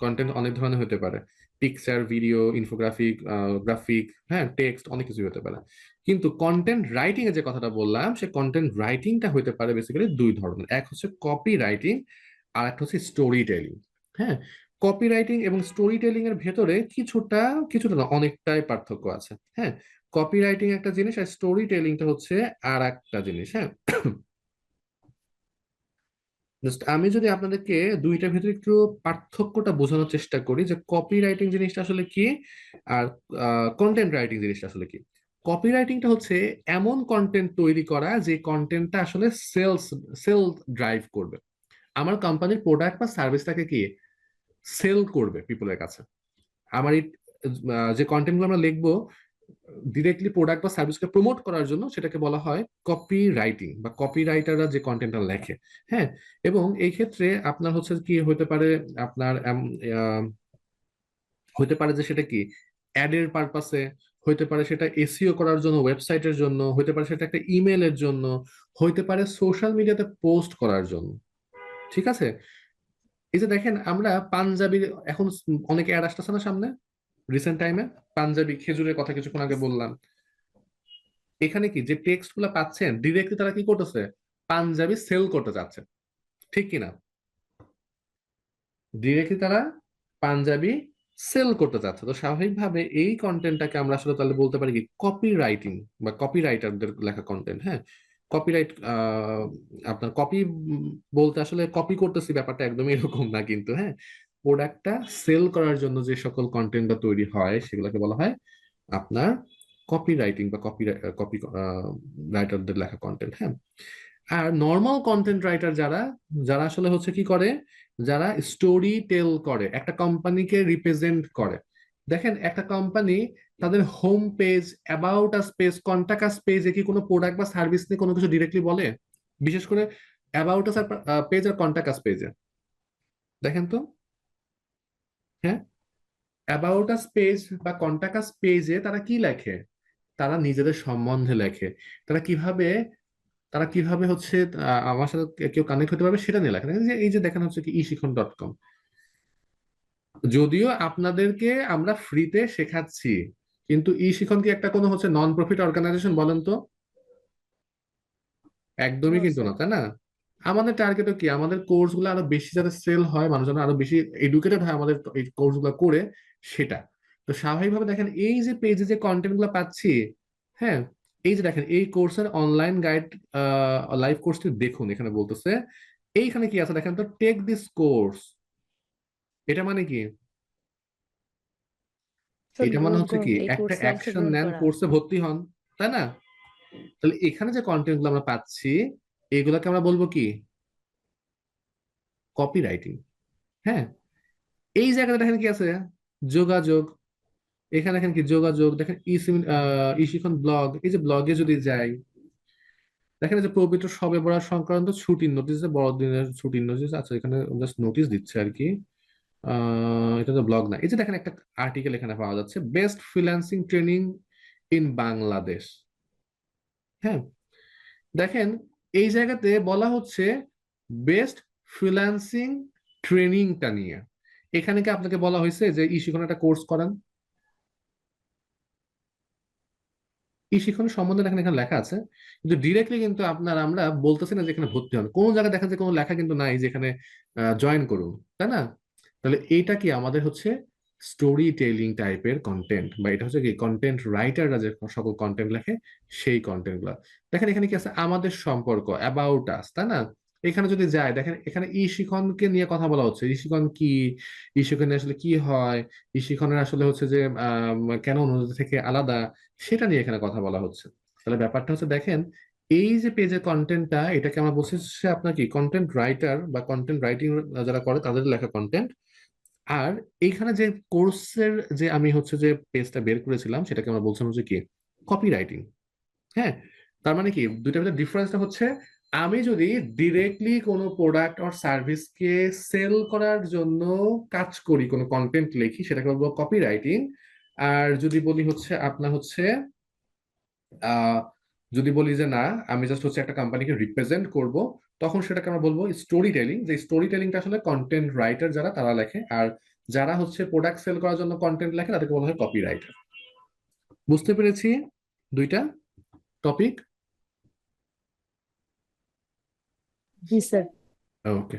Content অনেক ধরনের হতে পারে। পিকচার ভিডিও ইনফোগ্রাফিক গ্রাফিক হ্যাঁ টেক্সট অনেক কিছু হতে পারে। কিন্তু কন্টেন্ট রাইটিং এর যে কথাটা বললাম, সে কন্টেন্ট রাইটিংটা হতে পারে বেসিক্যালি দুই ধরনের। এক হচ্ছে কপি রাইটিং আর একটা হচ্ছে স্টোরি টেলিং হ্যাঁ? কপি রাইটিং এবং স্টোরি টেলিং এর ভেতরে কিছুটা কিছুটা না, অনেকটাই পার্থক্য আছে হ্যাঁ? কপি রাইটিং একটা জিনিস আর স্টোরি টেলিংটা হচ্ছে আর একটা জিনিস হ্যাঁ? জাস্ট আমি যদি আপনাদেরকে দুইটার ভিতরে একটু পার্থক্যটা বোঝানোর চেষ্টা করি যে কপি রাইটিং জিনিসটা আসলে কি আর কন্টেন্ট রাইটিং জিনিসটা আসলে কি। কপি রাইটিংটা হচ্ছে এমন কন্টেন্ট তৈরি করা যে কন্টেন্টটা আসলে সেলস সেল ড্রাইভ করবে। আমার কোম্পানির প্রোডাক্ট বা সার্ভিসটাকে কি সেল করবে পিপলের কাছে। আমার এই যে কন্টেন্টগুলো আমরা লিখব ডিরেক্টলি প্রোডাক্ট বা সার্ভিসকে প্রমোট করার জন্য সেটাকে বলা হয় কপি রাইটিং বা কপি রাইটাররা যে কন্টেন্টটা লেখে হ্যাঁ? এবং এই ক্ষেত্রে আপনার হচ্ছে কি হতে পারে, আপনার হতে পারে যে সেটা কি অ্যাডের পারপাসে হইতে পারে সেটা এসিও করার জন্য ওয়েবসাইটের জন্য, হইতে পারে সেটা একটা ইমেলের জন্য, হইতে পারে সোশ্যাল মিডিয়াতে পোস্ট করার জন্য, ঠিক আছে? এই যে দেখেন, আমরা পাঞ্জাবির, এখন অনেকে অ্যাড আসতেছে না সামনে রিসেন্ট টাইমে পাঞ্জাবি, খেজুরের কথা কিছুক্ষণ আগে বললাম। এখানে কি যে টেক্সটগুলা পাচ্ছেন ডিরেক্টলি তারা কি করতেছে? পাঞ্জাবি সেল করতে যাচ্ছে। ঠিক কিনা? ডিরেক্টলি তারা পাঞ্জাবি সেল করতে চাচ্ছে তো স্বাভাবিকভাবে এই কন্টেন্টটাকে আমরা আসলে তাহলে বলতে পারি কি কপি রাইটিং বা কপি রাইটারদের লেখা কন্টেন্ট হ্যাঁ? কপিরাইট আপনার কপি বলতে আসলে কপি করতেছি, ব্যাপারটা একদমই এরকম না কিন্তু হ্যাঁ? প্রোডাক্টটা সেল করার জন্য যে সকল কন্টেন্টটা তৈরি হয়, সেগুলোকে বলা হয় আপনার কপি রাইটিং বা কপি কপি রাইটারদের লেখা কন্টেন্ট হ্যাঁ? আর নর্মাল কন্টেন্ট রাইটার যারা যারা আসলে হচ্ছে কি করে? যারা স্টোরি টেল করে, একটা কোম্পানিকে রিপ্রেজেন্ট করে। দেখেন, একটা কোম্পানি তাদের home page about us page contact us পেজে কি কোনো প্রোডাক্ট বা সার্ভিস নিয়ে কোনো কিছু ডিরেক্টলি বলে? বিশেষ করে অ্যাবাউট আস পেজ আর কন্টাক্ট আস পেজে দেখেন তো? হ্যাঁ অ্যাবাউট আস পেজ বা কন্টাক্ট আস পেজে তারা কি লেখে? তারা নিজেদের সম্বন্ধে লেখে। তারা কীভাবে তারা কীভাবে হচ্ছে আমার সাথে কেউ কানেক্ট হতে পারবে সেটা নিয়ে লেখে। এই যে দেখেন হচ্ছে কি ই ডট কম যদিও আপনাদেরকে আমরা ফ্রিতে শেখাচ্ছি, কিন্তু ই শিখন কি একটা কোনো হচ্ছে নন প্রফিট অর্গানাইজেশন বলেন তো? একদমই কিন্তু না, তাই না? আমাদের টার্গেটও কি? আমাদের কোর্সগুলো আরও বেশি যাতে সেল হয় মানুষ যেন আরও বেশি এডুকেটেড হয় আমাদের এই কোর্সগুলো করে সেটা। তো স্বাভাবিকভাবে দেখেন এই যে পেজে যে কন্টেন্টগুলো পাচ্ছি হ্যাঁ এই যে দেখেন এই কোর্সের অনলাইন গাইড লাইভ কোর্সটি দেখুন এখানে বলতেছে। এইখানে কি আছে? দেখেন তো টেক দিস কোর্স এটা মানে কি? এটা মানে হচ্ছে কি? একটা অ্যাকশন নেন কোর্সে ভর্তি হন তাই না? তাহলে এখানে যে কন্টেন্টগুলো আমরা পাচ্ছি এগুলাকে আমরা বলব কি? কপি রাইটিং হ্যাঁ? এই জায়গাটা দেখেন কি আছে? যোগাযোগ, এখানে দেখেন কি যোগাযোগ, দেখেন ই ব্লগ এই যে ব্লগে যদি যাই, দেখেন যে পবিত্র সবে বরাত সংক্রান্ত ছুটির নোটিশ বড়দিনের ছুটির নোটিশ আচ্ছা এখানে জাস্ট নোটিশ দিচ্ছে আর কি। এটা তো ব্লগ না। এই যে দেখেন একটা আর্টিকেল এখানে পাওয়া যাচ্ছে best freelancing training in Bangladesh হ্যাঁ? দেখেন এই জায়গাতে বলা হচ্ছে বেস্ট ফ্রিল্যান্সিং ট্রেনিংটা নিয়ে। এখানে কি আপনাকে বলা হয়েছে যে ই শিখন একটা কোর্স করান? ই শিখন সম্বন্ধে এখানে এখানে লেখা আছে, কিন্তু ডিরেক্টলি কিন্তু আপনার আমরা বলতেছি না যে এখানে ভর্তি হন। কোন জায়গায় দেখা যায় কোনো লেখা কিন্তু নাই যে এখানে জয়েন করুন, তাই না? তাহলে এইটা কি আমাদের হচ্ছে স্টোরি টেলিং টাইপের কন্টেন্ট বা এটা হচ্ছে কি কন্টেন্ট রাইটাররা যে সকল কন্টেন্ট লেখে, সেই কন্টেন্টগুলা। দেখেন এখানে কি আছে? আমাদের সম্পর্ক অ্যাবাউট আস তাই না? এখানে যদি যায়, দেখেন এখানে ই শিখনকে নিয়ে কথা বলা হচ্ছে। ই শিখন কি? ই শিখনে আসলে কি হয়? ই শিখনের আসলে হচ্ছে যে কেন অন্যদের থেকে আলাদা? সেটা নিয়ে এখানে কথা বলা হচ্ছে। তাহলে ব্যাপারটা হচ্ছে দেখেন, এই যে পেজের কন্টেন্টটা এটাকে আমরা বলছি আপনার কি? কন্টেন্ট রাইটার বা কন্টেন্ট রাইটিং যারা করে, তাদের লেখা কন্টেন্ট আর এইখানে যে কোর্সের যে আমি হচ্ছে যে পেজটা বের করেছিলাম, সেটাকে আমরা বলছিলাম যে কি কপি রাইটিং হ্যাঁ? তার মানে কি, দুইটার মধ্যে ডিফারেন্সটা হচ্ছে, আমি যদি ডিরেক্টলি কোনো প্রোডাক্ট অর সার্ভিসকে সেল করার জন্য কাজ করি, কোনো কন্টেন্ট লিখি, সেটাকে বলব কপি রাইটিং আর যদি বলি হচ্ছে আপনার হচ্ছে যদি বলি যে না আমি জাস্ট হচ্ছে একটা কোম্পানিকে রিপ্রেজেন্ট করব তখন সেটাকে আমরা বলব স্টোরি টেলিং যে স্টোরি টেলিংটা আসলে কন্টেন্ট রাইটার যারা তারা লেখে। আর যারা হচ্ছে প্রোডাক্ট সেল করার জন্য কন্টেন্ট লেখে তাদেরকে বলা হয় কপি রাইটার বুঝতে পেরেছি দুইটা টপিক জি স্যার ওকে